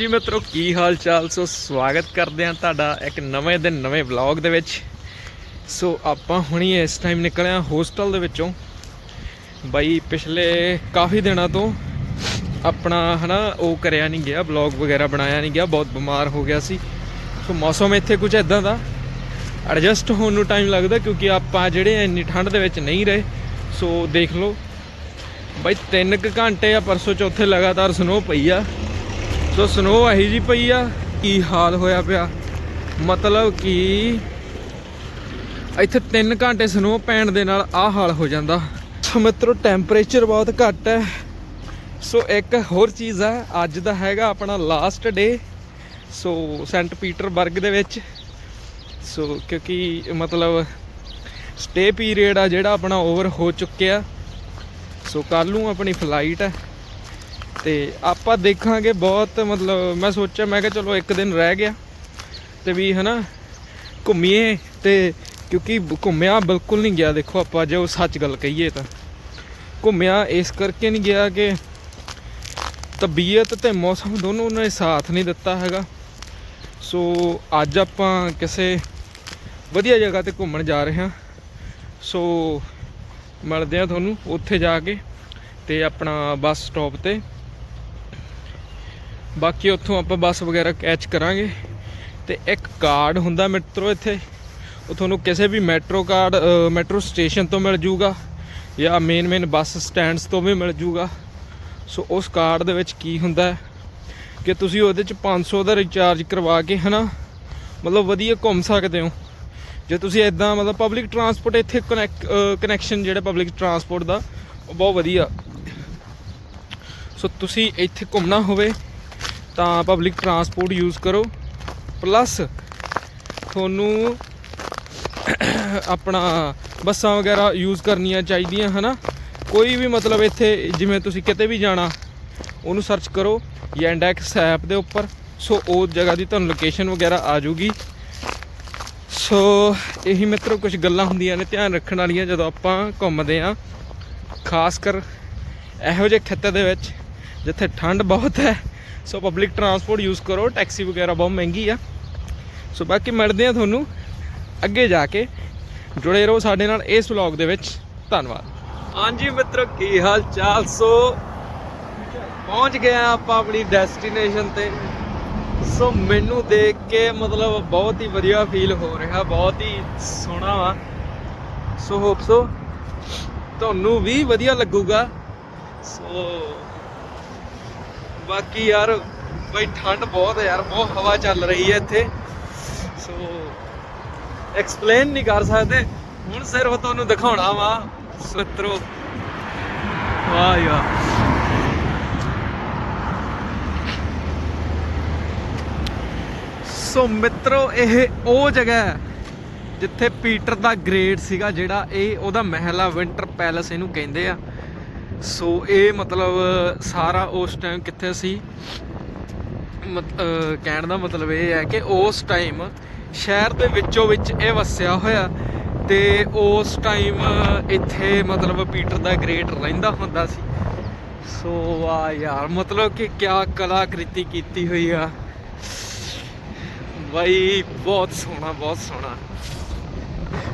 ਜੀ ਮਿੱਤਰੋ, ਕੀ ਹਾਲ ਚਾਲ ਸੋ ਸਵਾਗਤ ਕਰਦੇ ਹਾਂ ਤੁਹਾਡਾ ਇੱਕ ਨਵੇਂ ਦਿਨ ਨਵੇਂ ਵਲੌਗ ਦੇ ਵਿੱਚ। ਸੋ ਆਪਾਂ ਹੁਣੀ ਇਸ ਟਾਈਮ ਨਿਕਲੇ ਹਾਂ ਹੋਸਟਲ ਦੇ ਵਿੱਚੋਂ। ਬਾਈ, ਪਿਛਲੇ ਕਾਫੀ ਦਿਨਾਂ ਤੋਂ ਆਪਣਾ ਹਨਾ, ਉਹ ਕਰਿਆ ਨਹੀਂ ਗਿਆ, ਵਲੌਗ ਵਗੈਰਾ ਬਣਾਇਆ ਨਹੀਂ ਗਿਆ, ਬਹੁਤ ਬਿਮਾਰ ਹੋ ਗਿਆ ਸੀ। ਸੋ ਮੌਸਮ ਇੱਥੇ ਕੁਝ ਇਦਾਂ ਦਾ। ਐਡਜਸਟ ਹੋਣ ਨੂੰ ਟਾਈਮ ਲੱਗਦਾ ਕਿਉਂਕਿ ਆਪਾਂ ਜਿਹੜੇ ਇੰਨੀ ਠੰਡ ਦੇ ਵਿੱਚ ਨਹੀਂ ਰਹੇ। ਸੋ ਦੇਖ ਲਓ। ਬਾਈ 3 ਕੁ ਘੰਟੇ ਆ, ਪਰਸੋਂ ਚੌਥੇ ਲਗਾਤਾਰ ਸਨੋ ਪਈ ਆ। ਸੋ ਸਨੋ ਆਹੀ ਜੀ ਪਈ ਆ? ਕੀ ਹਾਲ ਹੋਇਆ ਪਿਆ? ਮਤਲਬ ਕਿ ਇੱਥੇ 3 ਘੰਟੇ ਸਨੋ ਪੈਣ ਦੇ ਨਾਲ ਆਹ ਹਾਲ ਹੋ ਜਾਂਦਾ। ਸੋ ਮਿੱਤਰੋ ਟੈਂਪਰੇਚਰ ਬਹੁਤ ਘੱਟ ਹੈ। ਸੋ ਇੱਕ ਹੋਰ ਚੀਜ਼ ਹੈ ਅੱਜ ਦਾ ਹੈਗਾ ਆਪਣਾ ਲਾਸਟ ਡੇ ਸੋ ਸੈਂਟ ਪੀਟਰਬਰਗ ਦੇ ਵਿੱਚ। ਸੋ ਕਿਉਂਕਿ ਮਤਲਬ ਸਟੇ ਪੀਰੀਅਡ ਆ ਜਿਹੜਾ ਆਪਣਾ ਓਵਰ ਹੋ ਚੁੱਕਿਆ। ਸੋ ਕੱਲ ਨੂੰ ਆਪਣੀ ਫਲਾਈਟ ਹੈ। ਤੇ ਆਪਾਂ ਦੇਖਾਂਗੇ ਬਹੁਤ ਮਤਲਬ ਮੈਂ ਸੋਚਿਆ, ਮੈਂ ਕਿਹਾ ਚਲੋ ਇੱਕ ਦਿਨ ਰਹਿ ਗਿਆ ਤੇ ਵੀ ਹਨਾ ਘੁੰਮੀਏ ਤੇ ਕਿਉਂਕਿ ਘੁੰਮਿਆ ਬਿਲਕੁਲ ਨਹੀਂ ਗਿਆ। ਦੇਖੋ ਆਪਾਂ ਜੇ ਉਹ ਸੱਚ ਗੱਲ ਕਹੀਏ ਤਾਂ ਘੁੰਮਿਆ ਇਸ ਕਰਕੇ ਨਹੀਂ ਗਿਆ ਕਿ ਤਬੀਅਤ ਤੇ ਮੌਸਮ ਦੋਨੋਂ ਨੇ ਸਾਥ ਨਹੀਂ ਦਿੱਤਾ ਹੈਗਾ। ਸੋ ਅੱਜ ਆਪਾਂ ਕਿਸੇ ਵਧੀਆ ਜਗ੍ਹਾ ਤੇ ਘੁੰਮਣ ਜਾ ਰਹੇ ਹਾਂ। ਸੋ ਮਿਲਦੇ ਆ ਤੁਹਾਨੂੰ ਉੱਥੇ ਜਾ ਕੇ ਤੇ ਆਪਣਾ ਬੱਸ ਸਟਾਪ ਤੇ ਬਾਕੀ ਉੱਥੋਂ ਆਪਾਂ ਬੱਸ ਵਗੈਰਾ ਕੈਚ ਕਰਾਂਗੇ। ਤੇ ਇੱਕ ਕਾਰਡ ਹੁੰਦਾ ਮਿੱਤਰੋ ਇੱਥੇ। ਉਹ ਤੁਹਾਨੂੰ ਕਿਸੇ ਵੀ ਮੈਟਰੋ ਕਾਰਡ ਮੈਟਰੋ ਸਟੇਸ਼ਨ ਤੋਂ ਮਿਲ ਜੂਗਾ ਜਾਂ ਮੇਨ ਮੇਨ ਬੱਸ ਸਟੈਂਡਸ ਤੋਂ ਵੀ ਮਿਲ ਜੂਗਾ। ਸੋ ਉਸ ਕਾਰਡ ਦੇ ਵਿੱਚ ਕੀ ਹੁੰਦਾ ਕਿ ਤੁਸੀਂ ਉਹਦੇ ਚ 500 ਦਾ ਰਿਚਾਰਜ ਕਰਵਾ ਕੇ, ਹਨਾ? ਮਤਲਬ ਵਧੀਆ ਘੁੰਮ ਸਕਦੇ ਹੋ। ਜੇ ਤੁਸੀਂ ਇਦਾਂ ਮਤਲਬ ਪਬਲਿਕ ਟਰਾਂਸਪੋਰਟ ਇੱਥੇ ਕਨੈਕਟ ਕਨੈਕਸ਼ਨ ਜਿਹੜਾ ਪਬਲਿਕ ਟਰਾਂਸਪੋਰਟ ਦਾ, ਉਹ ਬਹੁਤ ਵਧੀਆ। ਸੋ ਤੁਸੀਂ ਇੱਥੇ ਘੁੰਮਣਾ ਹੋਵੇ। ਤਾਂ ਪਬਲਿਕ ਟਰਾਂਸਪੋਰਟ ਯੂਜ਼ ਕਰੋ। ਪਲੱਸ ਤੁਹਾਨੂੰ ਆਪਣਾ ਬੱਸਾਂ ਵਗੈਰਾ ਯੂਜ਼ ਕਰਨੀਆਂ ਚਾਹੀਦੀਆਂ, ਹਨਾ? ਕੋਈ ਵੀ ਮਤਲਬ ਇੱਥੇ ਜਿਵੇਂ ਤੁਸੀਂ ਕਿਤੇ ਵੀ ਜਾਣਾ, ਉਹਨੂੰ ਸਰਚ ਕਰੋ ਯੈਂਡੈਕਸ ਐਪ ਦੇ ਉੱਪਰ। ਸੋ ਉਹ ਜਗ੍ਹਾ ਦੀ ਤੁਹਾਨੂੰ ਲੋਕੇਸ਼ਨ ਵਗੈਰਾ ਆ ਜਾਊਗੀ। ਸੋ ਇਹੀ ਮਿੱਤਰੋ ਕੁਝ ਗੱਲਾਂ ਹੁੰਦੀਆਂ ਨੇ ਧਿਆਨ ਰੱਖਣ ਵਾਲੀਆਂ ਜਦੋਂ ਆਪਾਂ ਘੁੰਮਦੇ ਆ ਖਾਸ ਕਰ ਇਹੋ ਜਿਹੇ ਖੇਤਰ ਦੇ ਵਿੱਚ, ਜਿੱਥੇ ਠੰਡ ਬਹੁਤ ਹੈ। ਸੋ ਪਬਲਿਕ ਟਰਾਂਸਪੋਰਟ ਯੂਜ਼ ਕਰੋ ਟੈਕਸੀ ਵਗੈਰਾ ਬਹੁਤ ਮਹਿੰਗੀ ਆ। ਸੋ ਬਾਕੀ ਮਿਲਦੇ ਆ ਤੁਹਾਨੂੰ ਅੱਗੇ ਜਾ ਕੇ। ਜੁੜੇ ਰਹੋ ਸਾਡੇ ਨਾਲ ਇਸ ਵਲੌਗ ਦੇ ਵਿੱਚ। ਧੰਨਵਾਦ। ਹਾਂਜੀ ਮਿੱਤਰੋ, ਕੀ ਹਾਲ ਚਾਲ? ਸੋ ਪਹੁੰਚ ਗਏ ਆ ਆਪਾਂ ਆਪਣੀ ਡੈਸਟੀਨੇਸ਼ਨ ਤੇ। ਸੋ ਮੈਨੂੰ ਦੇਖ ਕੇ ਮਤਲਬ ਬਹੁਤ ਹੀ ਵਧੀਆ ਫੀਲ ਹੋ ਰਿਹਾ, ਬਹੁਤ ਹੀ ਸੋਹਣਾ ਵਾ। ਸੋ ਹੋਪ ਸੋ ਤੁਹਾਨੂੰ ਵੀ ਵਧੀਆ ਲੱਗੂਗਾ। ਸੋ ਬਾਕੀ ਯਾਰ ਬਈ ਠੰਡ ਬਹੁਤ ਹੈ ਯਾਰ, ਬਹੁਤ ਹਵਾ ਚੱਲ ਰਹੀ ਹੈ ਇੱਥੇ। ਸੋ ਐਕਸਪਲੇਨ ਨਹੀਂ ਕਰ ਸਕਦੇ। ਹੁਣ ਸਿਰਫ ਤੁਹਾਨੂੰ ਦਿਖਾਉਣਾ ਵਾ ਸਤਰੋ ਵਾਹ ਯਾਰ ਸੋ ਮਿੱਤਰੋ, ਇਹ ਉਹ ਜਗ੍ਹਾ ਹੈ ਜਿੱਥੇ ਪੀਟਰ ਦਾ ਗ੍ਰੇਟ ਸੀਗਾ ਜਿਹੜਾ ਇਹ ਉਹਦਾ ਮਹਿਲ ਆ ਵਿੰਟਰ ਪੈਲੇਸ ਇਹਨੂੰ ਕਹਿੰਦੇ ਆ। ਸੋ ਇਹ ਮਤਲਬ ਸਾਰਾ ਉਸ ਟਾਈਮ ਕਿੱਥੇ ਸੀ? ਮਤ- ਕਹਿਣ ਦਾ ਮਤਲਬ ਇਹ ਹੈ ਕਿ ਉਸ ਟਾਈਮ ਸ਼ਹਿਰ ਦੇ ਵਿੱਚੋਂ ਵਿੱਚ ਇਹ ਵਸਿਆ ਹੋਇਆ ਤੇ ਉਸ ਟਾਈਮ ਇੱਥੇ ਮਤਲਬ ਪੀਟਰ ਦਾ ਗ੍ਰੇਟ ਰਹਿੰਦਾ ਹੁੰਦਾ ਸੀ। ਸੋ ਆ ਯਾਰ, ਮਤਲਬ ਕਿ ਕਿਆ ਕਲਾਕ੍ਰਿਤੀ ਕੀਤੀ ਹੋਈ ਆ। ਬਾਈ, ਬਹੁਤ ਸੋਹਣਾ ਬਹੁਤ ਸੋਹਣਾ।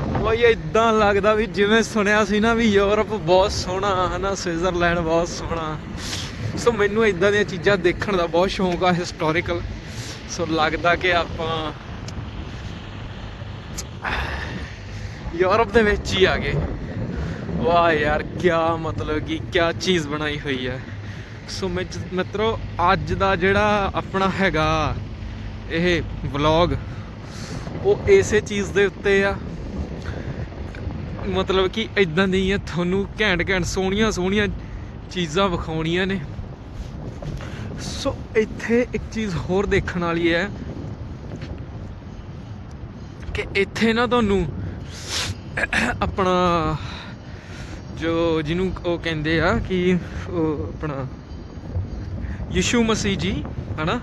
ਬਾਈ ਇਦਾਂ ਲੱਗਦਾ ਵੀ ਜਿਵੇਂ ਸੁਣਿਆ ਸੀ ਨਾ ਵੀ ਯੂਰਪ ਬਹੁਤ ਸੋਹਣਾ, ਹਨਾ, ਸਵਿਟਜ਼ਰਲੈਂਡ ਬਹੁਤ ਸੋਹਣਾ। ਸੋ ਮੈਨੂੰ ਇਦਾਂ ਦੀਆਂ ਚੀਜ਼ਾਂ ਦੇਖਣ ਦਾ ਬਹੁਤ ਸ਼ੌਂਕ ਆ ਹਿਸਟੋਰੀਕਲ ਸੋ ਲੱਗਦਾ ਕਿ ਆਪਾਂ ਯੂਰਪ ਦੇ ਵਿੱਚ ਹੀ ਆ ਗਏ। ਵਾਹ ਯਾਰ ਕੀ ਮਤਲਬ ਕਿ ਕੀ ਚੀਜ਼ ਬਣਾਈ ਹੋਈ ਹੈ ਸੋ ਮਿੱਤ- ਮਿੱਤਰੋ, ਅੱਜ ਦਾ ਜਿਹੜਾ ਆਪਣਾ ਹੈਗਾ ਇਹ ਵਲੌਗ ਉਹ ਇਸੇ ਚੀਜ਼ ਦੇ ਉੱਤੇ ਆ। ਮਤਲਬ ਕਿ ਇਦਾਂ ਦੀਆਂ ਤੁਹਾਨੂੰ ਘੈਂਟ ਘੈਂਟ ਸੋਹਣੀਆਂ ਸੋਹਣੀਆਂ ਚੀਜ਼ਾਂ ਵਿਖਾਉਣੀਆਂ ਨੇ। ਸੋ ਇੱਥੇ ਇੱਕ ਚੀਜ਼ ਹੋਰ ਦੇਖਣ ਵਾਲੀ ਹੈ ਕਿ ਇੱਥੇ ਨਾ ਤੁਹਾਨੂੰ ਆਪਣਾ ਜੋ ਜਿਹਨੂੰ ਉਹ ਕਹਿੰਦੇ ਆ ਕਿ ਉਹ ਆਪਣਾ ਯਿਸੂ ਮਸੀਹ ਜੀ, ਹਨਾ?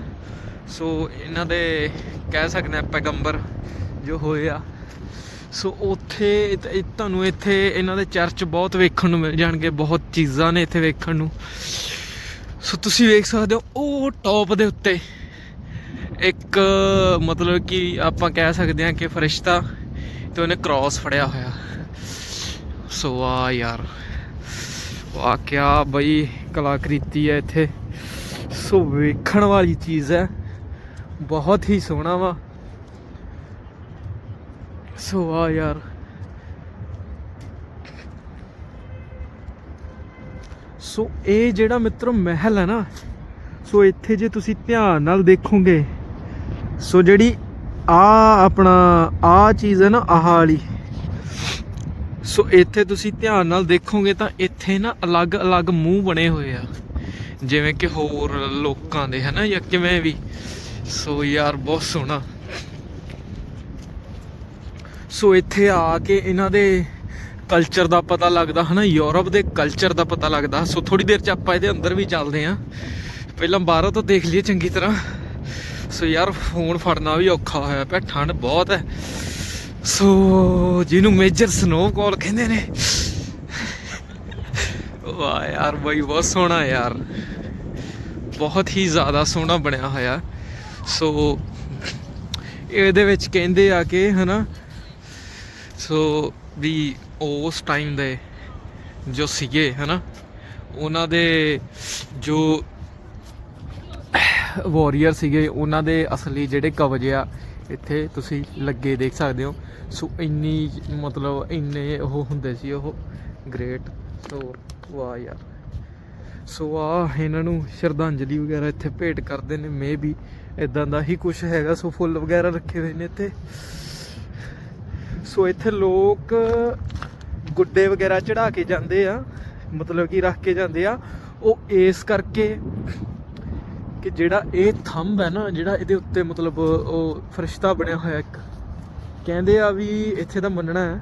ਸੋ ਇਹਨਾਂ ਦੇ ਕਹਿ ਸਕਦੇ ਆ ਪੈਗੰਬਰ ਜੋ ਹੋਏ ਆ। ਸੋ ਉੱਥੇ ਤੁਹਾਨੂੰ ਇੱਥੇ ਇਹਨਾਂ ਦੇ ਚਰਚ ਬਹੁਤ ਵੇਖਣ ਨੂੰ ਮਿਲ ਜਾਣਗੇ, ਬਹੁਤ ਚੀਜ਼ਾਂ ਨੇ ਇੱਥੇ ਵੇਖਣ ਨੂੰ। ਸੋ ਤੁਸੀਂ ਵੇਖ ਸਕਦੇ ਹੋ, ਉਹ ਟੌਪ ਦੇ ਉੱਤੇ ਇੱਕ, ਮਤਲਬ ਕਿ ਆਪਾਂ ਕਹਿ ਸਕਦੇ ਹਾਂ ਕਿ ਫਰਿਸ਼ਤਾ ਤੇ ਉਹਨੇ ਕ੍ਰਾਸ ਫੜਿਆ ਹੋਇਆ। ਸੋ ਆ ਯਾਰ ਵਾਹ ਕਿਆ ਬਈ ਕਲਾਕ੍ਰਿਤੀ ਹੈ ਇੱਥੇ। ਸੋ ਵੇਖਣ ਵਾਲੀ ਚੀਜ਼ ਹੈ, ਬਹੁਤ ਹੀ ਸੋਹਣਾ ਵਾ। ਸੋ ਆ ਯਾਰ ਸੋ ਇਹ ਜਿਹੜਾ ਮਿੱਤਰੋ ਮਹਿਲ ਹੈ ਨਾ ਸੋ ਇੱਥੇ ਜੇ ਤੁਸੀਂ ਧਿਆਨ ਨਾਲ ਦੇਖੋਗੇ ਸੋ ਜਿਹੜੀ ਆ ਆਪਣਾ, ਆ ਚੀਜ਼ ਹੈ ਨਾ, ਆਹ ਵਾਲੀ ਸੋ ਇੱਥੇ ਤੁਸੀਂ ਧਿਆਨ ਨਾਲ ਦੇਖੋਗੇ ਤਾਂ ਇੱਥੇ ਨਾ ਅਲੱਗ-ਅਲੱਗ ਮੂੰਹ ਬਣੇ ਹੋਏ ਆ। ਜਿਵੇਂ ਕਿ ਹੋਰ ਲੋਕਾਂ ਦੇ ਹਨਾ ਜਾਂ ਕਿਵੇਂ ਵੀ। ਸੋ ਯਾਰ, ਬਹੁਤ ਸੋਹਣਾ। ਸੋ ਇੱਥੇ ਆ ਕੇ ਇਹਨਾਂ ਦੇ ਕਲਚਰ ਦਾ ਪਤਾ ਲੱਗਦਾ, ਹਨਾ? ਯੂਰਪ ਦੇ ਕਲਚਰ ਦਾ ਪਤਾ ਲੱਗਦਾ। ਸੋ ਥੋੜੀ ਦੇਰ ਚ ਆਪਾਂ ਇਹਦੇ ਅੰਦਰ ਵੀ ਚੱਲਦੇ ਆਂ ਪਹਿਲਾਂ ਬਾਹਰੋਂ ਤਾਂ ਦੇਖ ਲਈਏ ਚੰਗੀ ਤਰ੍ਹਾਂ। ਸੋ ਯਾਰ ਫੋਨ ਫੜਨਾ ਵੀ ਔਖਾ ਹੋਇਆ ਪਿਆ, ਠੰਡ ਬਹੁਤ ਹੈ। ਸੋ ਜਿਹਨੂੰ ਮੇਜਰ ਸਨੋਫਾਲ ਕਹਿੰਦੇ ਨੇ। ਵਾਹ ਯਾਰ, ਬਈ, ਬਹੁਤ ਸੋਹਣਾ ਯਾਰ। ਬਹੁਤ ਹੀ ਜ਼ਿਆਦਾ ਸੋਹਣਾ ਬਣਿਆ ਹੋਇਆ। ਸੋ ਇਹਦੇ ਵਿੱਚ ਕਹਿੰਦੇ ਆ ਕਿ, ਹਨਾ ਸੋ ਵੀ ਉਸ ਟਾਈਮ ਦੇ ਜੋ ਸੀਗੇ, ਹਨਾ, ਉਹਨਾਂ ਦੇ ਜੋ ਵਾਰੀਅਰ ਸੀਗੇ, ਉਹਨਾਂ ਦੇ ਅਸਲੀ ਜਿਹੜੇ ਕਵਜ ਆ, ਇੱਥੇ ਤੁਸੀਂ ਲੱਗੇ ਦੇਖ ਸਕਦੇ ਹੋ। ਸੋ ਇੰਨੀ ਮਤਲਬ ਇੰਨੇ ਉਹ ਹੁੰਦੇ ਸੀ ਉਹ ਗ੍ਰੇਟ ਸੋ ਵਾਹ ਯਾਰ। ਸੋ ਆ ਇਹਨਾਂ ਨੂੰ ਸ਼ਰਧਾਂਜਲੀ ਵਗੈਰਾ ਇੱਥੇ ਭੇਟ ਕਰਦੇ ਨੇ ਮੇ ਵੀ ਇਦਾਂ ਦਾ ਹੀ ਕੁਝ ਹੈਗਾ। ਸੋ ਫੁੱਲ ਵਗੈਰਾ ਰੱਖੇ ਹੋਏ ਨੇ ਇੱਥੇ। ਸੋ ਇੱਥੇ ਲੋਕ ਗੁੱਡੇ ਵਗੈਰਾ ਚੜਾ ਕੇ ਜਾਂਦੇ ਆ, ਮਤਲਬ ਕਿ ਰੱਖ ਕੇ ਜਾਂਦੇ ਆ। ਉਹ ਇਸ ਕਰਕੇ ਕਿ ਜਿਹੜਾ ਇਹ ਥੰਬ ਹੈ ਨਾ, ਜਿਹੜਾ ਇਹਦੇ ਉੱਤੇ ਮਤਲਬ ਉਹ ਫਰਿਸ਼ਤਾ ਬਣਿਆ ਹੋਇਆ ਇੱਕ, ਕਹਿੰਦੇ ਆ ਵੀ ਇੱਥੇ ਦਾ ਮੰਨਣਾ ਹੈ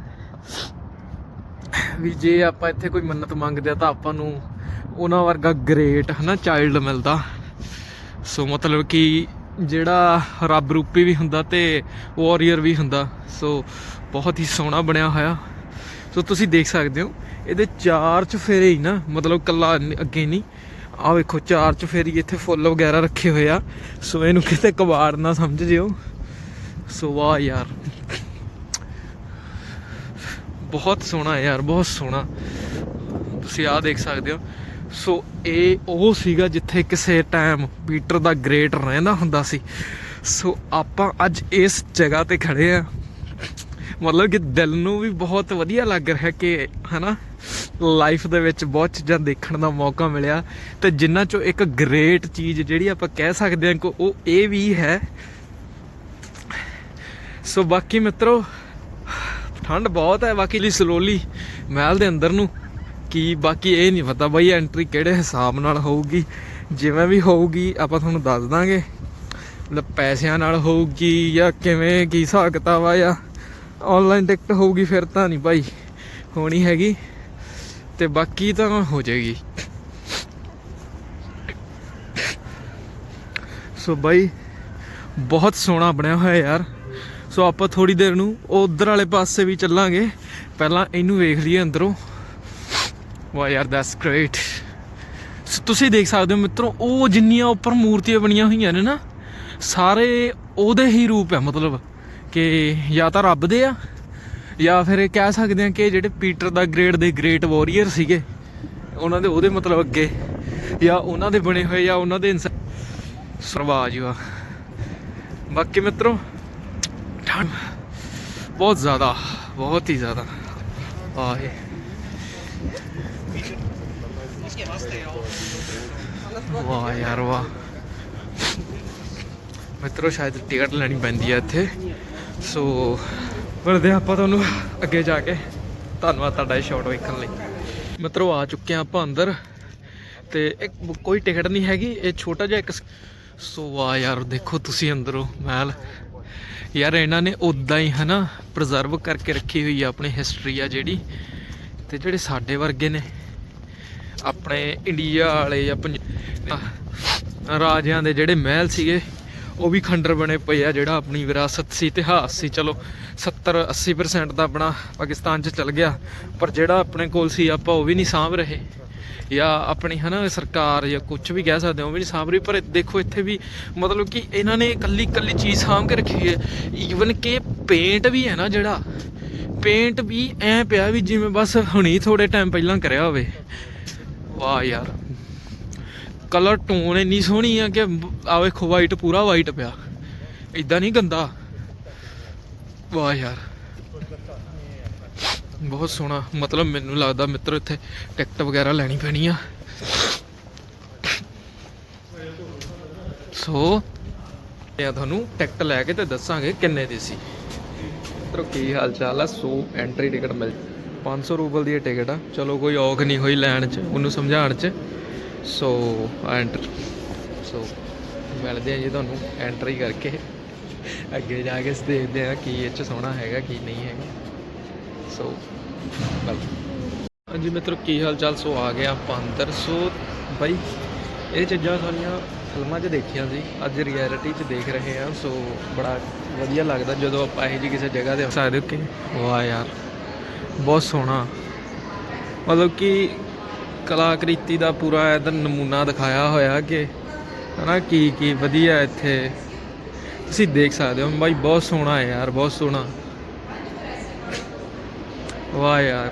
ਵੀ ਜੇ ਆਪਾਂ ਇੱਥੇ ਕੋਈ ਮੰਨਤ ਮੰਗਦੇ ਆ ਤਾਂ ਆਪਾਂ ਨੂੰ ਉਹਨਾਂ ਵਰਗਾ ਗ੍ਰੇਟ ਹਨਾ ਚਾਈਲਡ ਮਿਲਦਾ। ਸੋ ਮਤਲਬ ਕਿ ਜਿਹੜਾ ਰੱਬ ਰੂਪੀ ਵੀ ਹੁੰਦਾ ਤੇ ਵਾਰੀਅਰ ਵੀ ਹੁੰਦਾ। ਸੋ ਬਹੁਤ ਹੀ ਸੋਹਣਾ ਬਣਿਆ ਹੋਇਆ। ਸੋ ਤੁਸੀਂ ਦੇਖ ਸਕਦੇ ਹੋ, ਇਹਦੇ ਚਾਰ ਚਫੇਰੇ ਹੀ ਨਾ, ਮਤਲਬ ਕੱਲਾ ਅੱਗੇ ਨਹੀਂ। ਆਹ ਵੇਖੋ, ਚਾਰ ਚਫੇਰੀ ਇੱਥੇ ਫੁੱਲ ਵਗੈਰਾ ਰੱਖੇ ਹੋਏ ਆ। ਸੋ ਇਹਨੂੰ ਕਿਤੇ ਕਬਾੜ ਨਾ ਸਮਝ ਜਿਓ ਸੋ ਵਾਹ ਯਾਰ। ਬਹੁਤ ਸੋਹਣਾ ਯਾਰ, ਬਹੁਤ ਸੋਹਣਾ। ਤੁਸੀਂ ਆਹ ਦੇਖ ਸਕਦੇ ਹੋ। ਸੋ ਇਹ ਉਹ ਸੀਗਾ ਜਿੱਥੇ ਕਿਸੇ ਟਾਈਮ ਪੀਟਰ ਦਾ ਗ੍ਰੇਟ ਰਹਿੰਦਾ ਹੁੰਦਾ ਸੀ। ਸੋ ਆਪਾਂ ਅੱਜ ਇਸ ਜਗ੍ਹਾ ਤੇ ਖੜੇ ਆ। ਮਤਲਬ ਕਿ ਦਿਲ ਨੂੰ ਵੀ ਬਹੁਤ ਵਧੀਆ ਲੱਗ ਰਿਹਾ ਕਿ, ਹਨਾ ਲਾਈਫ ਦੇ ਵਿੱਚ ਬਹੁਤ ਚੀਜ਼ਾਂ ਦੇਖਣ ਦਾ ਮੌਕਾ ਮਿਲਿਆ। ਤੇ ਜਿਨ੍ਹਾਂ ਚੋਂ ਇੱਕ ਗ੍ਰੇਟ ਚੀਜ਼ ਜਿਹੜੀ ਆਪਾਂ ਕਹਿ ਸਕਦੇ ਹਾਂ ਕਿ ਉਹ ਇਹ ਵੀ ਹੈ। ਸੋ ਬਾਕੀ ਮਿੱਤਰੋ, ਠੰਡ ਬਹੁਤ ਹੈ, ਬਾਕੀ ਲਈ ਸਲੋਲੀ ਮਹਿਲ ਦੇ ਅੰਦਰ ਨੂੰ ਕੀ ਬਾਕੀ ਇਹ ਨਹੀਂ ਪਤਾ ਬਈ ਐਂਟਰੀ ਕਿਹੜੇ ਹਿਸਾਬ ਨਾਲ ਹੋਊਗੀ। ਜਿਵੇਂ ਵੀ ਹੋਊਗੀ, ਆਪਾਂ ਤੁਹਾਨੂੰ ਦੱਸ ਦਾਂਗੇ। ਮਤਲਬ ਪੈਸਿਆਂ ਨਾਲ ਹੋਊਗੀ ਜਾਂ ਕਿਵੇਂ, ਕੀ ਹਿਸਾਬ ਕਿਤਾਬ ਆ ਜਾਂ ਆਨਲਾਈਨ ਟਿਕਟ ਹੋਊਗੀ ਫਿਰ ਤਾਂ ਨਹੀਂ ਭਾਈ, ਹੋਣੀ ਹੈਗੀ। ਤੇ ਬਾਕੀ ਤਾਂ ਹੋ ਜਾਏਗੀ। ਸੋ ਬਾਈ, ਬਹੁਤ ਸੋਹਣਾ ਬਣਿਆ ਹੋਇਆ ਯਾਰ। ਸੋ ਆਪਾਂ ਥੋੜੀ ਦੇਰ ਨੂੰ ਉਧਰ ਵਾਲੇ ਪਾਸੇ ਵੀ ਚੱਲਾਂਗੇ। ਪਹਿਲਾਂ ਇਹਨੂੰ ਵੇਖ ਲਈਏ ਅੰਦਰੋਂ। ਵਾਹ ਯਾਰ ਦੈਟਸ ਗ੍ਰੇਟ ਸੋ ਤੁਸੀਂ ਦੇਖ ਸਕਦੇ ਹੋ ਮਿੱਤਰੋ, ਉਹ ਜਿੰਨੀਆਂ ਉੱਪਰ ਮੂਰਤੀਆਂ ਬਣੀਆਂ ਹੋਈਆਂ ਨੇ ਨਾ, ਸਾਰੇ ਉਹਦੇ ਹੀ ਰੂਪ ਹੈ ਮਤਲਬ। ਕਿ ਜਾਂ ਤਾਂ ਰੱਬ ਦੇ ਆ, ਜਾਂ ਫਿਰ ਕਹਿ ਸਕਦੇ ਆ ਕਿ ਜਿਹੜੇ ਪੀਟਰ ਦਾ ਗ੍ਰੇਟ ਦੇ ਗ੍ਰੇਟ ਵਾਰੀਅਰ ਸੀਗੇ, ਉਹਨਾਂ ਦੇ ਉਹਦੇ ਮਤਲਬ ਅੱਗੇ, ਜਾਂ ਉਹਨਾਂ ਦੇ ਬਣੇ ਹੋਏ, ਜਾਂ ਉਹਨਾਂ ਦੇ ਸਰਵਾਜ ਵਾ। ਬਾਕੀ ਮਿੱਤਰੋ, ਠੰਡ ਬਹੁਤ ਜ਼ਿਆਦਾ, ਬਹੁਤ ਹੀ ਜ਼ਿਆਦਾ। ਆਏ। ਵਾਹ ਯਾਰ ਵਾਹ। ਮਿੱਤਰੋ, ਸ਼ਾਇਦ ਟਿਕਟ ਲੈਣੀ ਪੈਂਦੀ ਆ ਇੱਥੇ। ਸੋ ਵਰਦੇ ਆਪਾਂ ਤੁਹਾਨੂੰ ਅੱਗੇ ਜਾ ਕੇ। ਧੰਨਵਾਦ ਤੁਹਾਡਾ ਇਹ ਸ਼ਾਟ ਵੇਖਣ ਲਈ। ਮਿੱਤਰੋ, ਆ ਚੁੱਕੇ ਆ ਆਪਾਂ ਅੰਦਰ ਤੇ ਇੱਕ ਕੋਈ ਟਿਕਟ ਨਹੀਂ ਹੈਗੀ, ਇਹ ਛੋਟਾ ਜਿਹਾ ਇੱਕ ਸੋ ਆ ਯਾਰ, ਦੇਖੋ ਤੁਸੀਂ ਅੰਦਰੋਂ, ਮਹਿਲ। ਯਾਰ, ਇਹਨਾਂ ਨੇ ਉਦਾਂ ਹੀ, ਹਨਾ ਪ੍ਰੀਜ਼ਰਵ ਕਰਕੇ ਰੱਖੀ ਹੋਈ ਆ ਆਪਣੀ ਹਿਸਟਰੀ ਆ ਜਿਹੜੀ। ਤੇ ਜਿਹੜੇ ਸਾਡੇ ਵਰਗੇ ਨੇ, ਆਪਣੇ ਇੰਡੀਆ ਵਾਲੇ ਜਾਂ ਪੰਜ ਰਾਜਿਆਂ ਦੇ ਜਿਹੜੇ ਮਹਿਲ ਸੀਗੇ ਉਹ ਵੀ ਖੰਡਰ ਬਣੇ ਪਏ ਆ, ਜਿਹੜਾ ਆਪਣੀ ਵਿਰਾਸਤ ਸੀ, ਇਤਿਹਾਸ ਸੀ। ਚਲੋ 70 80% ਤਾਂ ਆਪਣਾ ਪਾਕਿਸਤਾਨ 'ਚ ਚਲ ਗਿਆ, ਪਰ ਜਿਹੜਾ ਆਪਣੇ ਕੋਲ ਸੀ, ਆਪਾਂ ਉਹ ਵੀ ਨਹੀਂ ਸਾਂਭ ਰਹੇ। ਜਾਂ ਆਪਣੀ, ਹਨਾ, ਸਰਕਾਰ ਜਾਂ ਕੁਝ ਵੀ ਕਹਿ ਸਕਦੇ ਹੋ ਉਹ ਵੀ ਨਹੀਂ ਸਾਂਭ ਰਹੀ। ਪਰ ਦੇਖੋ, ਇੱਥੇ ਵੀ ਮਤਲਬ ਕਿ ਇਹਨਾਂ ਨੇ ਇਕੱਲੀ ਇਕੱਲੀ ਚੀਜ਼ ਸਾਂਭ ਕੇ ਰੱਖੀ ਹੈ। ਈਵਨ ਕਿ ਪੇਂਟ ਵੀ ਹੈ ਨਾ ਜਿਹੜਾ ਪੇਂਟ ਵੀ ਐ ਪਿਆ ਵੀ ਜਿਵੇਂ ਬਸ ਹੁਣੀ ਥੋੜੇ ਟਾਈਮ ਪਹਿਲਾਂ ਕਰਿਆ ਹੋਵੇ। ਵਾਹ ਯਾਰ। ਕਲਰ ਟੋਨ ਇੰਨੀ ਸੋਹਣੀ ਆ ਕਿ ਆ ਵੇਖੋ ਵਾਈਟ ਪੂਰਾ ਵਾਈਟ ਪਿਆ। ਇਦਾਂ ਨਹੀਂ ਗੰਦਾ। ਵਾਹ ਯਾਰ। ਬਹੁਤ ਸੋਹਣਾ। ਮਤਲਬ ਮੈਨੂੰ ਲੱਗਦਾ ਮਿੱਤਰ, ਇੱਥੇ ਟਿਕਟ ਵਗੈਰਾ ਲੈਣੀ ਪੈਣੀ ਆ। ਸੋ ਇਹ ਤੁਹਾਨੂੰ ਟਿਕਟ ਲੈ ਕੇ ਤੇ ਦੱਸਾਂਗੇ ਕਿੰਨੇ ਦੀ ਸੀ। ਮਿੱਤਰੋ, ਕੀ ਹਾਲ ਚਾਲ ਆ? ਸੋ ਐਂਟਰੀ ਟਿਕਟ ਮਿਲ 500 ਰੂਬਲ ਦੀ ਟਿਕਟ ਆ। ਚਲੋ, ਕੋਈ ਔਖ ਨਹੀਂ ਹੋਈ ਲੈਣ ਚ, ਉਹਨੂੰ ਸਮਝਾਉਣ ਚ। ਸੋ ਐਂਟਰ ਸੋ ਮਿਲਦੇ ਆ ਜੀ ਤੁਹਾਨੂੰ ਐਂਟਰੀ ਕਰਕੇ। ਅੱਗੇ ਜਾ ਕੇ ਦੇਖਦੇ ਆ ਕੀ ਇਹ ਚ ਸੋਹਣਾ ਹੈਗਾ, ਕੀ ਨਹੀਂ ਹੈਗਾ। ਸੋ ਬਲ ਹਾਂਜੀ ਮਿੱਤਰੋ, ਕੀ ਹਾਲ ਚਾਲ ਸੋ ਆ ਗਿਆ ਆਪਾਂ ਅੰਦਰ। ਸੋ ਬਾਈ, ਇਹ ਚੀਜ਼ਾਂ ਸਾਰੀਆਂ ਫਿਲਮਾਂ 'ਚ ਦੇਖੀਆਂ ਸੀ। ਅੱਜ ਰਿਐਲਿਟੀ 'ਚ ਦੇਖ ਰਹੇ ਆ ਸੋ ਬੜਾ ਵਧੀਆ ਲੱਗਦਾ ਜਦੋਂ ਆਪਾਂ ਇਹੋ ਜਿਹੀ ਕਿਸੇ ਜਗ੍ਹਾ ਤੇ ਸਕਦੇ ਹੋ। ਕਿ ਵਾਹ ਯਾਰ, ਬਹੁਤ ਸੋਹਣਾ। ਮਤਲਬ ਕਿ ਕਲਾਕ੍ਰਿਤੀ ਦਾ ਪੂਰਾ ਇਹਦਾ ਨਮੂਨਾ ਦਿਖਾਇਆ ਹੋਇਆ ਕਿ ਹਨਾ ਕੀ ਕੀ ਵਧੀਆ ਇੱਥੇ। ਤੁਸੀਂ ਦੇਖ ਸਕਦੇ ਹੋ, ਬਾਈ ਬਹੁਤ ਸੋਹਣਾ ਹੈ ਯਾਰ, ਬਹੁਤ ਸੋਹਣਾ। ਵਾਹ ਯਾਰ।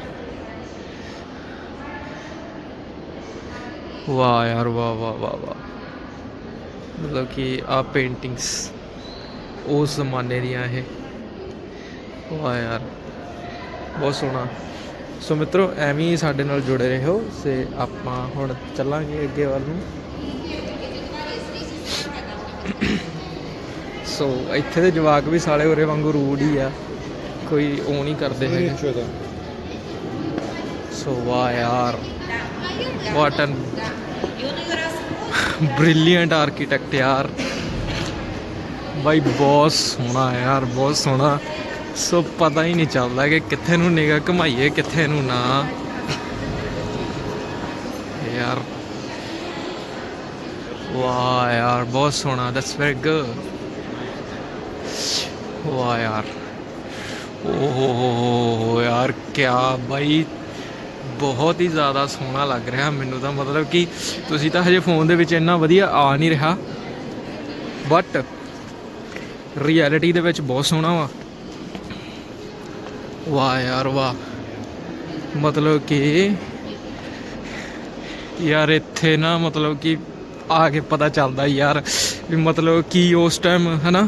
ਵਾਹ ਯਾਰ, ਵਾਹ ਵਾਹ ਵਾਹ ਵਾਹ। ਮਤਲਬ ਕਿ ਆ ਪੇਂਟਿੰਗਸ ਉਸ ਜ਼ਮਾਨੇ ਦੀਆਂ ਇਹ। ਵਾਹ ਯਾਰ, ਬਹੁਤ ਸੋਹਣਾ। ਸੋ ਮਿੱਤਰੋ ਐਵੇਂ ਹੀ ਸਾਡੇ ਨਾਲ ਜੁੜੇ ਰਹੋ ਸੇ ਆਪਾਂ ਹੁਣ ਚੱਲਾਂਗੇ ਅੱਗੇ ਵੱਲ ਨੂੰ। ਸੋ ਇੱਥੇ ਦੇ ਜਵਾਕ ਵੀ ਸਾਲੇ ਉਰੇ ਵਾਂਗੂ ਰੂਡ ਹੀ ਆ। ਕੋਈ ਉਹ ਨਹੀਂ ਕਰਦੇ ਹੈਗੇ। ਸੋ ਵਾਹ ਯਾਰ ਵਾਟ ਐਨ ਬ੍ਰਿਲੀਅੰਟ ਆਰਕੀਟੈਕਟ ਯਾਰ। ਬਾਈ ਬਹੁਤ ਸੋਹਣਾ ਯਾਰ ਬਹੁਤ ਸੋਹਣਾ। ਸੋ ਪਤਾ ਹੀ ਨਹੀਂ ਚੱਲਦਾ ਕਿ ਕਿੱਥੇ ਨੂੰ ਨਿਗਾ ਘਮਾਈਏ, ਕਿੱਥੇ ਨੂੰ ਨਾ। ਯਾਰ। ਵਾਹ ਯਾਰ, ਬਹੁਤ ਸੋਹਣਾ ਦੈਟਸ ਵੈਰੀ ਗੁੱਡ ਵਾਹ ਯਾਰ। ਓ ਹੋ ਹੋ ਹੋ ਯਾਰ, ਕਿਆ ਬਾਈ। ਬਹੁਤ ਹੀ ਜ਼ਿਆਦਾ ਸੋਹਣਾ ਲੱਗ ਰਿਹਾ ਮੈਨੂੰ ਤਾਂ, ਮਤਲਬ ਕਿ ਤੁਸੀਂ ਤਾਂ ਹਜੇ ਫੋਨ ਦੇ ਵਿੱਚ ਇੰਨਾ ਵਧੀਆ ਆ ਨਹੀਂ ਰਿਹਾ। ਬਟ ਰਿਐਲਿਟੀ ਦੇ ਵਿੱਚ ਬਹੁਤ ਸੋਹਣਾ ਵਾ। ਵਾਹ ਯਾਰ ਵਾਹ। ਮਤਲਬ ਕਿ ਯਾਰ ਇੱਥੇ ਨਾ ਮਤਲਬ ਕਿ ਆ ਕੇ ਪਤਾ ਚੱਲਦਾ ਯਾਰ ਵੀ ਮਤਲਬ ਕੀ ਉਸ ਟਾਈਮ ਹਨਾ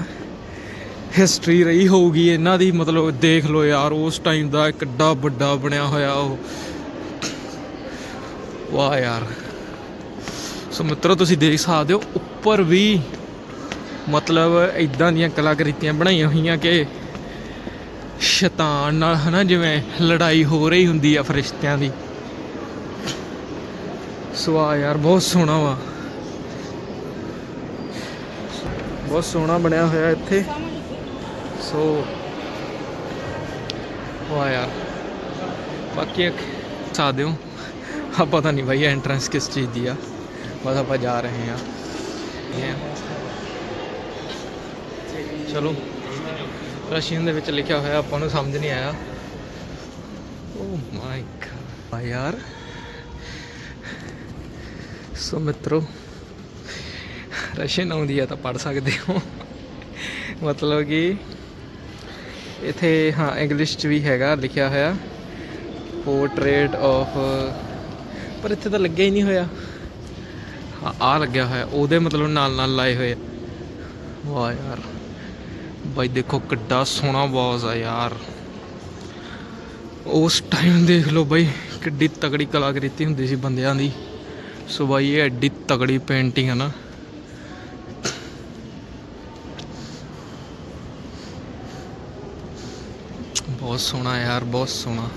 ਹਿਸਟਰੀ ਰਹੀ ਹੋਊਗੀ ਇਹਨਾਂ ਦੀ, ਮਤਲਬ ਦੇਖ ਲਓ ਯਾਰ, ਉਸ ਟਾਈਮ ਦਾ ਕਿੱਡਾ ਵੱਡਾ ਬਣਿਆ ਹੋਇਆ ਉਹ। ਵਾਹ ਯਾਰ। ਸੋ ਮਿੱਤਰੋ, ਤੁਸੀਂ ਦੇਖ ਸਕਦੇ ਹੋ, ਉੱਪਰ ਵੀ ਮਤਲਬ ਇਦਾਂ ਦੀਆਂ ਕਲਾਕ੍ਰਿਤੀਆਂ ਬਣਾਈਆਂ ਹੋਈਆਂ ਕਿ ਸ਼ੈਤਾਨ ਨਾਲ, ਹਨਾ, ਜਿਵੇਂ ਲੜਾਈ ਹੋ ਰਹੀ ਹੁੰਦੀ ਆ ਫਰਿਸ਼ਤਿਆਂ ਦੀ। ਸੋ ਆ ਯਾਰ, ਬਹੁਤ ਸੋਹਣਾ ਵਾ। ਬਹੁਤ ਸੋਹਣਾ ਬਣਿਆ ਹੋਇਆ ਇੱਥੇ। ਸੋ, ਵਾਹ ਯਾਰ। ਬਾਕੀ ਇੱਕ ਸਕਦੇ ਹੋ ਆ ਪਤਾ ਨਹੀਂ ਭਾਈ ਐਂਟਰੈਂਸ ਕਿਸ ਚੀਜ਼ ਦੀ ਆ। ਬਸ ਆਪਾਂ ਜਾ ਰਹੇ ਹਾਂ। ਆ। ਚਲੋ। ਰਸ਼ੀਅਨ ਦੇ ਵਿੱਚ ਲਿਖਿਆ ਹੋਇਆ, ਆਪਾਂ ਨੂੰ ਸਮਝ ਨਹੀਂ ਆਇਆ। ਓ ਮਾਈ ਗॉड ਆ ਯਾਰ। ਸੋ ਮਿੱਤਰੋ, ਰਸ਼ੀਅਨ ਆਉਂਦੀ ਆ ਤਾਂ ਪੜ ਸਕਦੇ ਹੋ। ਮਤਲਬ ਕਿ ਇਥੇ, ਹਾਂ ਇੰਗਲਿਸ਼ ਚ ਵੀ ਹੈਗਾ, ਲਿਖਿਆ ਹੋਇਆ। ਪੋਰਟਰੇਟ ਆਫ ਪਰ ਇੱਥੇ ਤਾਂ ਲੱਗਿਆ ਹੀ ਨਹੀਂ ਹੋਇਆ। ਹਾਂ, ਆ ਲੱਗਿਆ ਹੋਇਆ। ਉਹਦੇ ਮਤਲਬ ਨਾਲ ਨਾਲ ਲਾਏ ਹੋਏ ਵਾਹ ਯਾਰ। ਬਾਈ ਦੇਖੋ ਕਿੱਡਾ ਸੋਹਣਾ ਬਾਜ਼ ਆ ਯਾਰ। ਉਸ ਟਾਈਮ ਦੇਖ ਲਓ ਬਾਈ, ਕਿੱਡੀ ਤਗੜੀ ਕਲਾਕ੍ਰਿਤੀ ਹੁੰਦੀ ਸੀ ਬੰਦਿਆਂ ਦੀ। ਸੋ ਬਾਈ ਇਹ ਐਡੀ ਤਗੜੀ ਪੇਂਟਿੰਗ ਹੈ ਨਾ। ਬਹੁਤ ਸੋਹਣਾ ਯਾਰ, ਬਹੁਤ ਸੋਹਣਾ।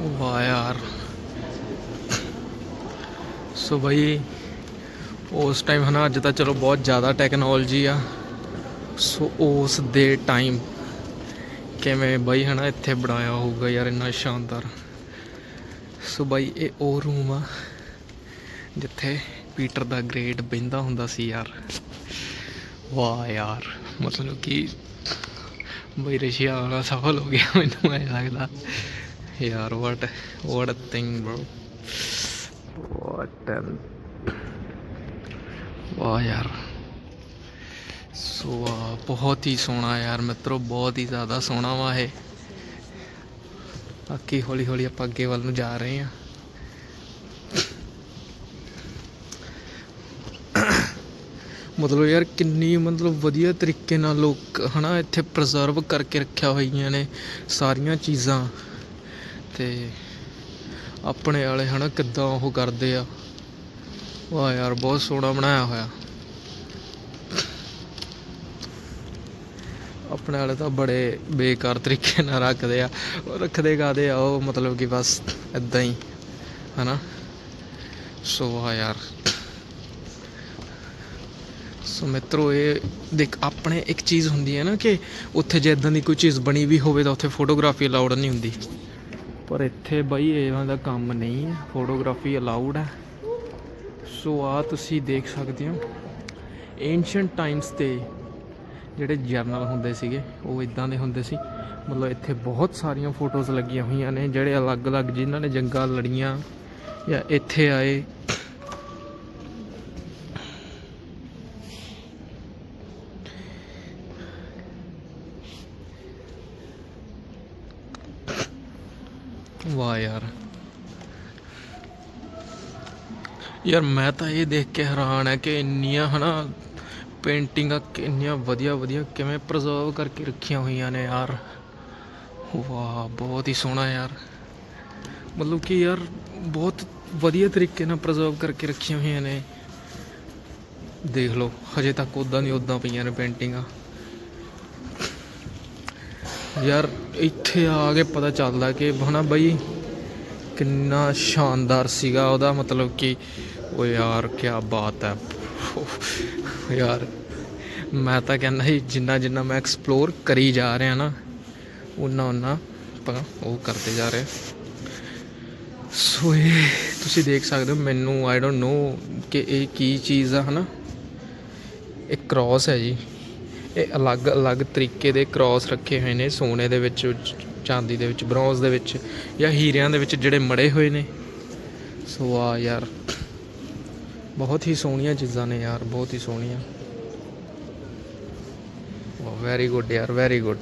ਵਾਹ ਯਾਰ। ਸੋ ਬਾਈ ਉਸ ਟਾਈਮ ਹਨਾ, ਅੱਜ ਤਾਂ ਚਲੋ ਬਹੁਤ ਜ਼ਿਆਦਾ ਟੈਕਨੋਲੋਜੀ ਆ। ਸੋ ਉਸ ਦੇ ਟਾਈਮ ਕਿਵੇਂ ਬਈ ਹਨਾ, ਇੱਥੇ ਬਣਾਇਆ ਹੋਊਗਾ ਯਾਰ ਇੰਨਾ ਸ਼ਾਨਦਾਰ। ਸੋ ਬਾਈ ਇਹ ਉਹ ਰੂਮ ਆ, ਜਿੱਥੇ ਪੀਟਰ ਦਾ ਗ੍ਰੇਟ ਬਹਿੰਦਾ ਹੁੰਦਾ ਸੀ ਯਾਰ। ਵਾਹ ਯਾਰ, ਮਤਲਬ ਕਿ ਬਈ ਰਸ਼ੀਆ ਵਾਲਾ ਸਫਲ ਹੋ ਗਿਆ ਮੈਨੂੰ ਐ ਲੱਗਦਾ। ਯਾਰ what what thing bro what ਵਾਹ ਯਾਰ। ਸੋ ਆ, ਬਹੁਤ ਹੀ ਸੋਹਣਾ ਯਾਰ ਮਿੱਤਰੋ, ਬਹੁਤ ਹੀ ਜ਼ਿਆਦਾ ਸੋਹਣਾ ਵਾ ਇਹ। ਬਾਕੀ ਹੌਲੀ ਹੌਲੀ ਆਪਾਂ ਅੱਗੇ ਵੱਲ ਨੂੰ ਜਾ ਰਹੇ ਹਾਂ। ਮਤਲਬ ਯਾਰ ਕਿੰਨੀ ਮਤਲਬ ਵਧੀਆ ਤਰੀਕੇ ਨਾਲ ਲੋਕ ਹਨਾ ਇੱਥੇ ਪ੍ਰੀਜ਼ਰਵ ਕਰਕੇ ਰੱਖਿਆ ਹੋਈਆਂ ਨੇ ਸਾਰੀਆਂ ਚੀਜ਼ਾਂ। ਤੇ ਆਪਣੇ ਵਾਲੇ ਹਨਾ ਕਿੱਦਾਂ ਉਹ ਕਰਦੇ ਆ। ਵਾਹ ਯਾਰ, ਬਹੁਤ ਸੋਹਣਾ ਬਣਾਇਆ ਹੋਇਆ। ਆਪਣੇ ਵਾਲੇ ਤਾਂ ਬੜੇ ਬੇਕਾਰ ਤਰੀਕੇ ਨਾਲ ਰੱਖਦੇ ਆ। ਉਹ ਰੱਖਦੇ ਗਾਦੇ ਆ? ਉਹ ਮਤਲਬ ਕਿ ਬਸ ਇਦਾਂ ਹੀ, ਹਨਾ? ਸੋ ਵਾਹ ਯਾਰ। ਸੋ ਮਿੱਤਰੋ, ਇਹ ਦੇਖ, ਆਪਣੇ ਇੱਕ ਚੀਜ਼ ਹੁੰਦੀ ਹੈ ਨਾ ਕਿ ਉੱਥੇ ਜੇ ਇਦਾਂ ਦੀ ਕੋਈ ਚੀਜ਼ ਬਣੀ ਵੀ ਹੋਵੇ ਤਾਂ ਉੱਥੇ ਫੋਟੋਗ੍ਰਾਫੀ ਅਲਾਉਡ ਨਹੀਂ ਹੁੰਦੀ। ਪਰ ਇੱਥੇ ਬਈ ਇਹਨਾਂ ਦਾ ਕੰਮ ਨਹੀਂ ਹੈ। ਫੋਟੋਗ੍ਰਾਫੀ ਅਲਾਉਡ ਹੈ। ਸੋ ਆ ਤੁਸੀਂ ਦੇਖ ਸਕਦੇ ਹੋ। ਐਂਸ਼ੀਅੰਟ ਟਾਈਮਸ ਤੇ ਜਿਹੜੇ ਜਰਨਲ ਹੁੰਦੇ ਸੀਗੇ, ਉਹ ਇਦਾਂ ਦੇ ਹੁੰਦੇ ਸੀ। ਮਤਲਬ ਇੱਥੇ ਬਹੁਤ ਸਾਰੀਆਂ ਫੋਟੋਜ਼ ਲੱਗੀਆਂ ਹੋਈਆਂ ਨੇ, ਜਿਹੜੇ ਅਲੱਗ-ਅਲੱਗ ਜਿਨ੍ਹਾਂ ਨੇ ਜੰਗਾਂ ਲੜੀਆਂ ਜਾਂ ਇੱਥੇ ਆਏ। ਵਾਹ ਯਾਰ। ਯਾਰ ਮੈਂ ਤਾਂ ਇਹ ਦੇਖ ਕੇ ਹੈਰਾਨ ਹੈ ਕਿ ਇੰਨੀਆਂ ਹਨਾ ਪੇਂਟਿੰਗਾਂ ਕਿੰਨੀਆਂ ਵਧੀਆ ਵਧੀਆ ਕਿਵੇਂ ਪ੍ਰੀਜ਼ਰਵ ਕਰਕੇ ਰੱਖੀਆਂ ਹੋਈਆਂ ਨੇ ਯਾਰ। ਵਾਹ, ਬਹੁਤ ਹੀ ਸੋਹਣਾ ਯਾਰ। ਮਤਲਬ ਕਿ ਯਾਰ ਬਹੁਤ ਵਧੀਆ ਤਰੀਕੇ ਨਾਲ ਪ੍ਰੀਜ਼ਰਵ ਕਰਕੇ ਰੱਖੀਆਂ ਹੋਈਆਂ ਨੇ। ਦੇਖ ਲਓ, ਹਜੇ ਤੱਕ ਉਦਾਂ ਦੀ ਉਦਾਂ ਪਈਆਂ ਨੇ ਪੇਂਟਿੰਗਾਂ। ਯਾਰ ਇੱਥੇ ਆ ਕੇ ਪਤਾ ਚੱਲਦਾ ਕਿ ਹਨਾ ਬਈ ਕਿੰਨਾ ਸ਼ਾਨਦਾਰ ਸੀਗਾ ਉਹਦਾ ਮਤਲਬ ਕਿ ਉਹ ਯਾਰ ਕੀ ਬਾਤ ਹੈ। ਯਾਰ, ਮੈਂ ਤਾਂ ਕਹਿੰਦਾ ਸੀ, ਜਿੰਨਾ ਜਿੰਨਾ ਮੈਂ ਐਕਸਪਲੋਰ ਕਰੀ ਜਾ ਰਿਹਾ ਨਾ ਉਨਾ ਉਨਾ ਆਪਾਂ ਉਹ ਕਰਦੇ ਜਾ ਰਹੇ ਸੋ ਇਹ ਤੁਸੀਂ ਦੇਖ ਸਕਦੇ ਹੋ, ਮੈਨੂੰ ਆਈ ਡੋਨਟ ਨੋ ਕਿ ਇਹ ਕੀ ਚੀਜ਼ ਆ, ਹਨਾ? ਇਹ ਕ੍ਰਾਸ ਹੈ ਜੀ। ਇਹ ਅਲੱਗ-ਅਲੱਗ ਤਰੀਕੇ ਦੇ ਕ੍ਰਾਸ ਰੱਖੇ ਹੋਏ ਨੇ, ਸੋਨੇ ਦੇ ਵਿੱਚ, ਚਾਂਦੀ ਦੇ ਵਿੱਚ ਬ੍ਰੌਂਜ਼ ਦੇ ਵਿੱਚ ਜਾਂ ਹੀਰਿਆਂ ਦੇ ਵਿੱਚ ਜਿਹੜੇ ਮੜੇ ਹੋਏ ਨੇ। ਸੋ ਆ ਯਾਰ ਬਹੁਤ ਹੀ ਸੋਹਣੀਆਂ ਚੀਜ਼ਾਂ ਨੇ ਯਾਰ, ਬਹੁਤ ਹੀ ਸੋਹਣੀਆਂ। ਵੈਰੀ ਗੁੱਡ ਯਾਰ ਵੈਰੀ ਗੁੱਡ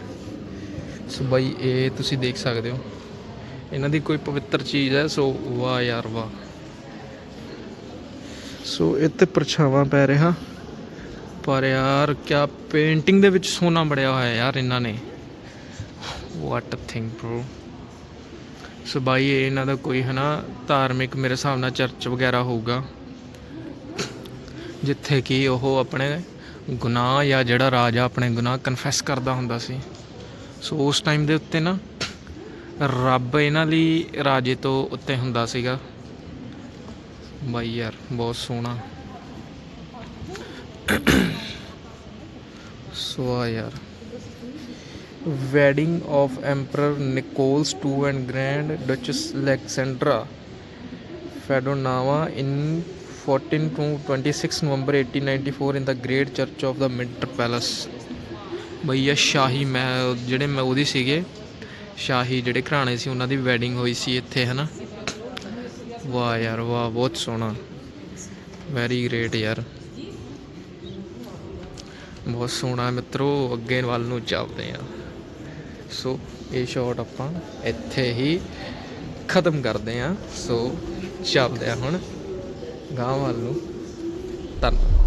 ਸੋ ਬਾਈ, ਇਹ ਤੁਸੀਂ ਦੇਖ ਸਕਦੇ ਹੋ। ਇਹਨਾਂ ਦੀ ਕੋਈ ਪਵਿੱਤਰ ਚੀਜ਼ ਹੈ ਸੋ ਵਾਹ ਯਾਰ, ਵਾਹ। ਸੋ ਇਹ ਪਰਛਾਵਾਂ ਪੈ ਰਿਹਾ। ਪਰ ਯਾਰ, ਕਿਆ ਪੇਂਟਿੰਗ ਦੇ ਵਿੱਚ ਸੋਨਾ ਬੜਿਆ ਹੋਇਆ ਯਾਰ ਇਹਨਾਂ ਨੇ। What a thing bro so ਬਾਈ ਇਹਨਾਂ ਦਾ ਕੋਈ ਹਨਾ ਧਾਰਮਿਕ ਮੇਰੇ ਹਿਸਾਬ ਨਾਲ ਚਰਚ ਵਗੈਰਾ ਹੋਊਗਾ। ਜਿੱਥੇ ਕਿ ਉਹ ਆਪਣੇ ਗੁਨਾਹ ਜਾਂ ਜਿਹੜਾ ਰਾਜਾ ਆਪਣੇ ਗੁਨਾਹ ਕਨਫੈਸ ਕਰਦਾ ਹੁੰਦਾ ਸੀ। ਸੋ ਉਸ ਟਾਈਮ ਦੇ ਉੱਤੇ ਨਾ ਰੱਬ ਇਹਨਾਂ ਲਈ ਰਾਜੇ ਤੋਂ ਉੱਤੇ ਹੁੰਦਾ ਸੀਗਾ। ਬਾਈ ਯਾਰ, ਬਹੁਤ ਸੋਹਣਾ। ਸੋ ਯਾਰ। Wedding of Emperor Nicholas II and grand Duchess Alexandra Feodorovna in 14 to 26 November 1894 in the Great Church of the Winter Palace. ਭਈਆ ਸ਼ਾਹੀ ਮੈਂ ਜਿਹੜੇ ਮੈਂ ਉਹਦੀ ਸੀਗੇ, ਸ਼ਾਹੀ ਜਿਹੜੇ ਘਰਾਣੇ ਸੀ, ਉਹਨਾਂ ਦੀ ਵੈਡਿੰਗ ਹੋਈ ਸੀ ਇੱਥੇ, ਹਨਾ? ਵਾਹ ਯਾਰ, ਵਾਹ, ਬਹੁਤ ਸੋਹਣਾ। ਵੈਰੀ ਗ੍ਰੇਟ ਯਾਰ। ਬਹੁਤ ਸੋਹਣਾ ਮਿੱਤਰੋ, ਅੱਗੇ ਵੱਲ ਨੂੰ ਚੱਲਦੇ ਆ ਸੋ ਇਹ ਸ਼ਾਟ ਆਪਾਂ ਇੱਥੇ ਹੀ ਖਤਮ ਕਰਦੇ ਆ ਸੋ ਚੱਲਦੇ ਆ ਹੁਣ। ਗਾਂਵ ਵੱਲ ਨੂੰ ਧੰਨਵਾਦ